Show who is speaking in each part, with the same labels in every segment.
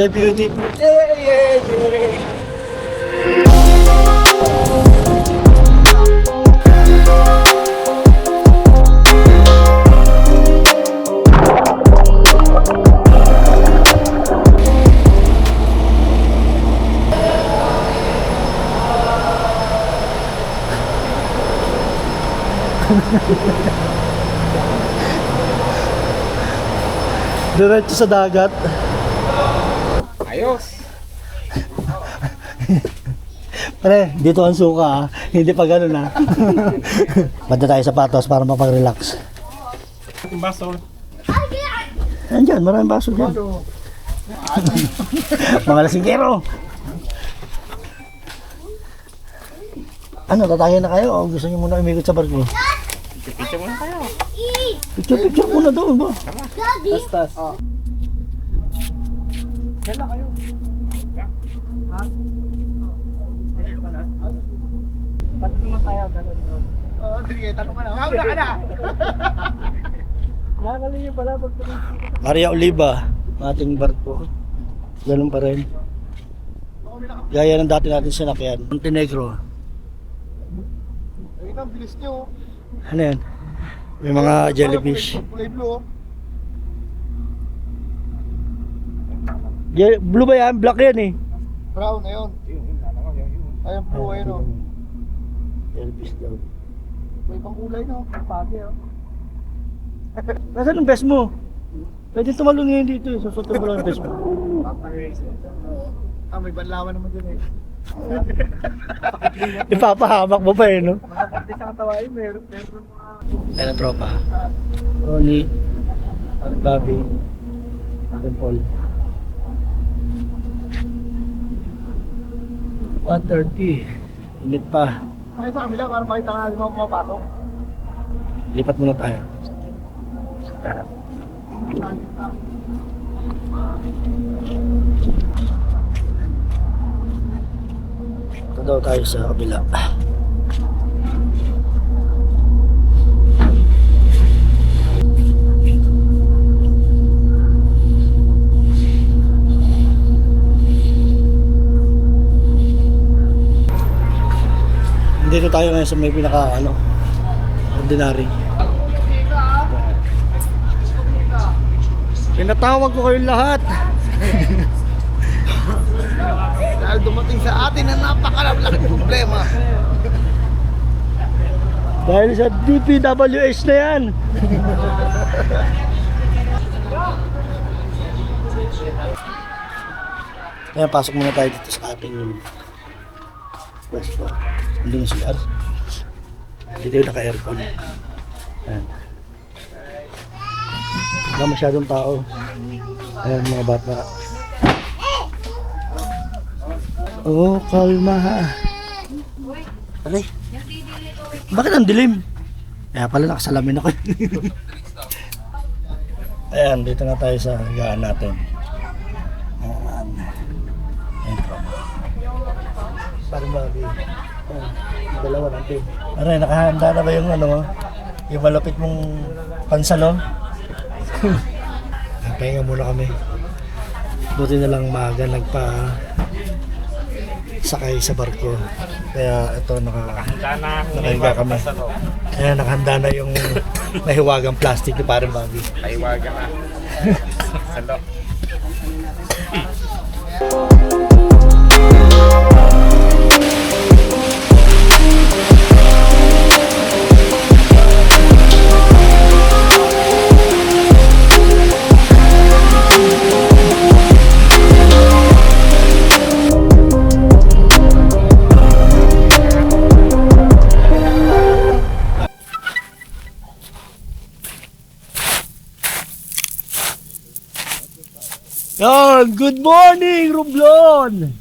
Speaker 1: a beautiful day. Diretso sa dagat.
Speaker 2: Ayos.
Speaker 1: Pre, dito ang suka ah. Hindi pa ganun ah. Banda tayo sapatos para mapag-relax.
Speaker 2: Yung baso.
Speaker 1: Andyan, maraming baso dyan. Mga lasinggero. Ano, tatayo na kayo o gusto niyo muna umikot sa barko?
Speaker 2: Picture muna tayo.
Speaker 1: Picture, picture muna doon ba?
Speaker 2: Tas. Oh. Kailan kayo? Ha? Ba't naman tayo ganun doon? Oo, sige, tanong ka na. Mauna ka na! Nakakali yung pala pag
Speaker 1: Maria Oliva, ating barko. Ganun pa rin. Gaya ng dati natin sinakyan. Montenegro.
Speaker 2: Ayun ang bilis nyo.
Speaker 1: Ano yan? May mga jellyfish.
Speaker 2: Kulay blue. oh.
Speaker 1: Je- blue ba yan? Black yan eh.
Speaker 2: Brown na yun. Ayun, blue ayun o.
Speaker 1: Jellyfish daw.
Speaker 2: May ibang kulay no. Pagi oh.
Speaker 1: Nasaan ang best mo? Pwede tumalon ngayon dito eh. Susutin mo lang ang best mo.
Speaker 2: Ah, may banlawan naman dun eh.
Speaker 1: Ipapahamak mo pa eh, no?
Speaker 2: Makakante sa katawain, meron, meron mga...
Speaker 1: Ayan ang tropa. Ronnie, Bobby, and Paul. 130. Init pa.
Speaker 2: Ay, sa kamila, para makita nga yung mga pumapasok.
Speaker 1: Lipat muna tayo. Ito daw tayo sa kabila. Dito tayo ngayon sa may pinaka ano, ordinary. Pinatawag ko kayong lahat.
Speaker 2: Dahil dumating sa atin na napakalaking problema.
Speaker 1: Dahil sa DPWH na yan. Kaya pasok muna tayo dito sa ating pwesto. Hindi yung CR. Dito yung naka-aircon. Ayan. Wala masyadong tao. Ayan mga bata. Oh, kalma ha. Aray. Bakit ang dilim? Kaya pala nakasalamin ako. Ayan, dito na tayo sa higaan natin. Ayan. Ayan, trauma. Parang bagay. Ayan, dalawa natin. Aray, nakahanda na ba yung ano, yung malapit mong pansalo? Pahinga muna kami. Buti na lang maaga nagpa sakay sa barko. Kaya ito naka nakahiga kami. Kaya nakahanda na yung nahiwagang plastic ni parang babi.
Speaker 2: Naiwagan na. Salo.
Speaker 1: Rublon! Good morning, Rublon!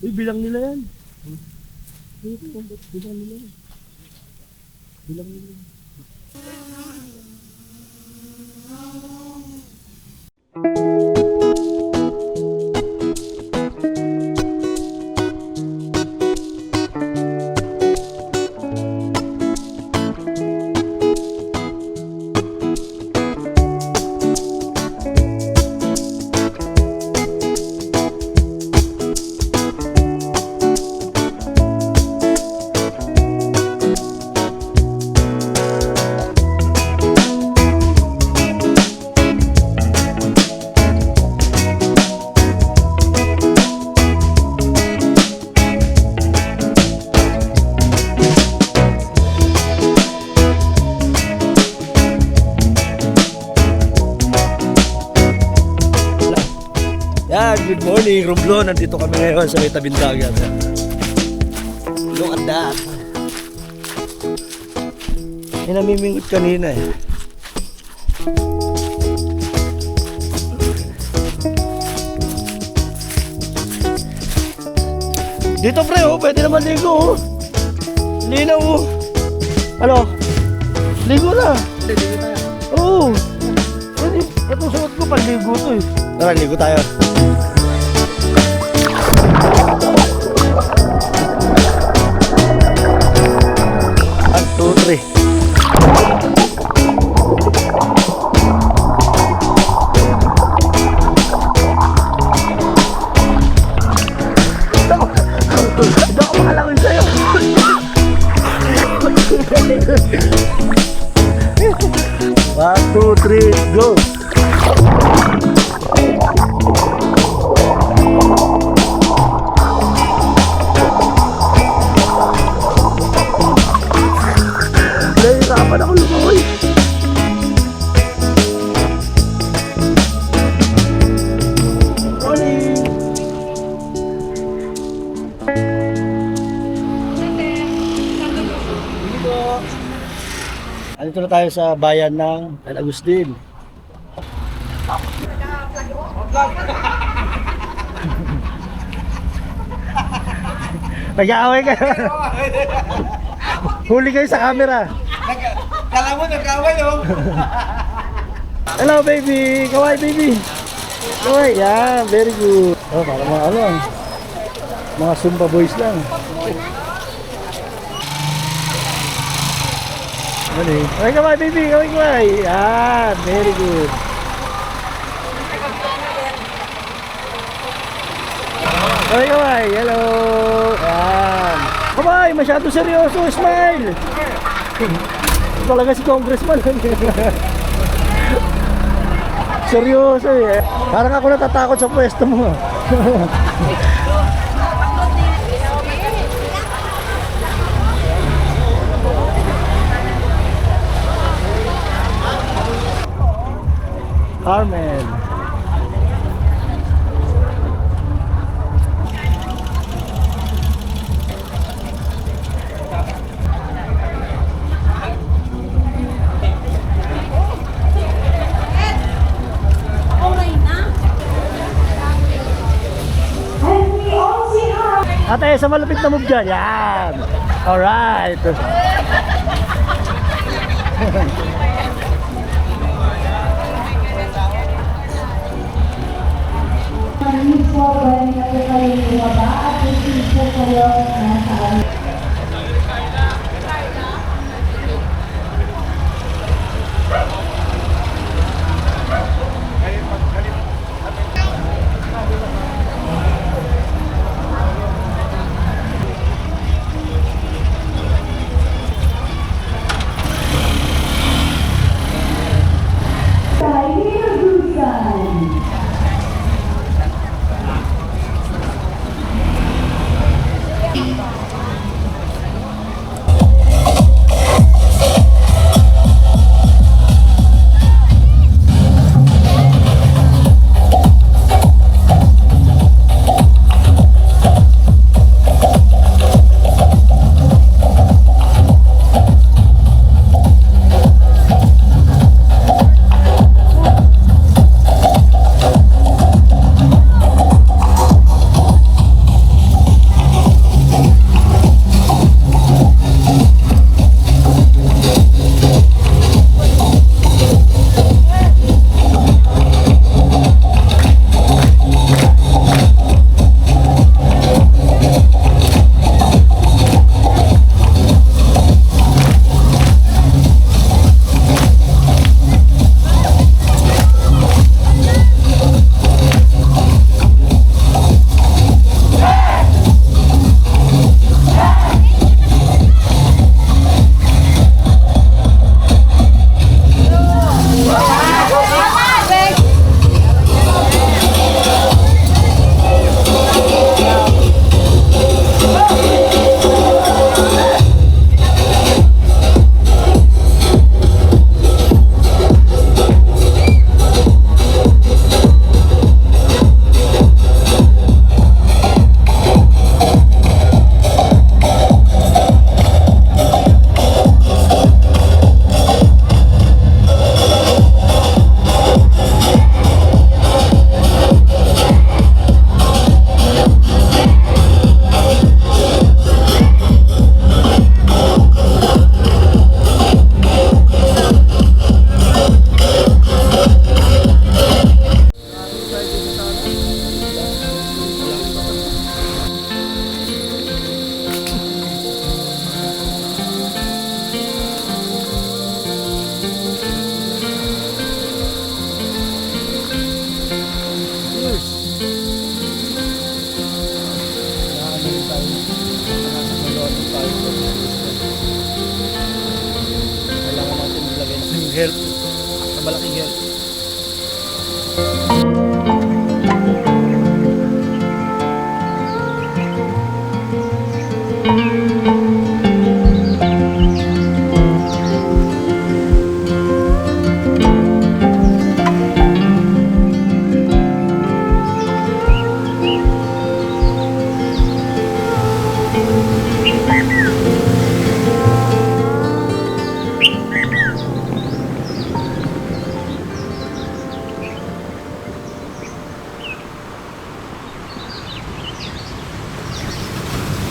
Speaker 1: Uy, bilang nila yan. Bilang nila yan. Bilang nila yan. Thank you. Morning, Romblon. Nandito kami ngayon sa may tabing dagat. Look at that. May namimingot kanina eh. Dito pre, oh, pwede naman ligo oh. Linaw oh. Ano? Ligo na. Oo. Pwede. Ito suot ko panligo to eh. Tara, ligo tayo. Three, go! Andito na tayo sa bayan ng San Agustin. Nag-aaway kayo. Huli kayo sa camera.
Speaker 2: Kala mo, nagkaway oh.
Speaker 1: Hello baby! Kawai baby! Kawai! Yan! Very good! Oh, para mga ano Mga Zumba boys lang. Ano eh? Kawai kawai baby! Kawai kawai! Yan! Very good! Kawai kawai! Hello! Yan! Kawai! Masyado seryoso! Smile! Talaga si congressman. Seryoso eh. Parang ako natatakot sa pwesto mo.
Speaker 3: Na.
Speaker 1: Ate, sa malapit na move dyan. Yan. Alright. Kami sokong dengan kami semua bahagian sekolah nasional. help